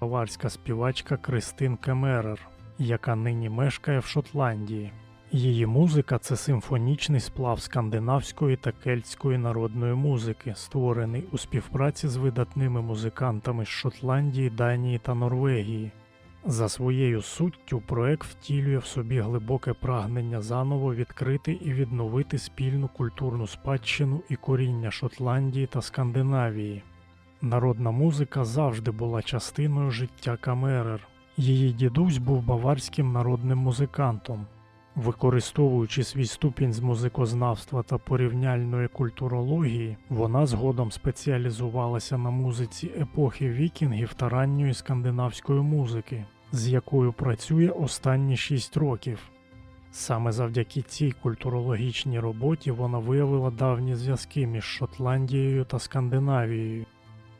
баварська співачка Кристин Кемерер, яка нині мешкає в Шотландії. Її музика це симфонічний сплав скандинавської та кельтської народної музики, створений у співпраці з видатними музикантами з Шотландії, Данії та Норвегії. За своєю суттю проект втілює в собі глибоке прагнення заново відкрити і відновити спільну культурну спадщину і коріння Шотландії та Скандинавії. Народна музика завжди була частиною життя Камерер. Її дідусь був баварським народним музикантом. Використовуючи свій ступінь з музикознавства та порівняльної культурології, вона згодом спеціалізувалася на музиці епохи вікінгів та ранньої скандинавської музики, з якою працює останні шість років. Саме завдяки цій культурологічній роботі вона виявила давні зв'язки між Шотландією та Скандинавією.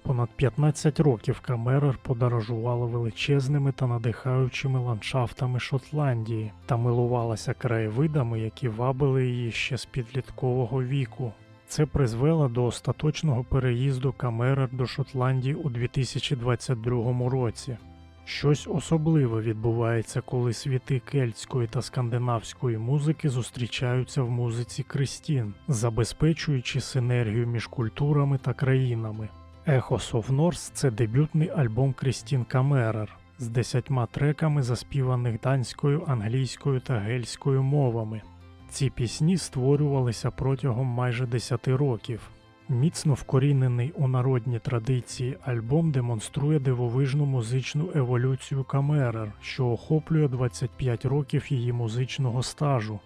Понад 15 років Камерер подорожувала величезними та надихаючими ландшафтами Шотландії та милувалася краєвидами, які вабили її ще з підліткового віку. Це призвело до остаточного переїзду Камерер до Шотландії у 2022 році. Щось особливе відбувається, коли світи кельтської та скандинавської музики зустрічаються в музиці Кристін, забезпечуючи синергію між культурами та країнами. Echoes of Norse – це дебютний альбом Крістін Камерер з десятьма треками, заспіваних данською, англійською та гельською мовами. Ці пісні створювалися протягом майже 10 років. Міцно вкорінений у народні традиції альбом демонструє дивовижну музичну еволюцію Камерер, що охоплює 25 років її музичного стажу.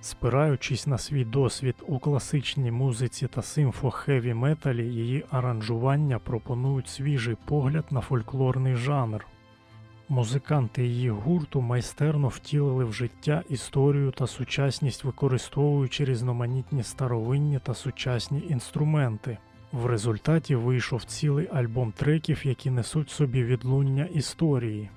Спираючись на свій досвід у класичній музиці та симфо-хеві металі, її аранжування пропонують свіжий погляд на фольклорний жанр. Музиканти її гурту майстерно втілили в життя історію та сучасність, використовуючи різноманітні старовинні та сучасні інструменти. В результаті вийшов цілий альбом треків, які несуть собі відлуння історії.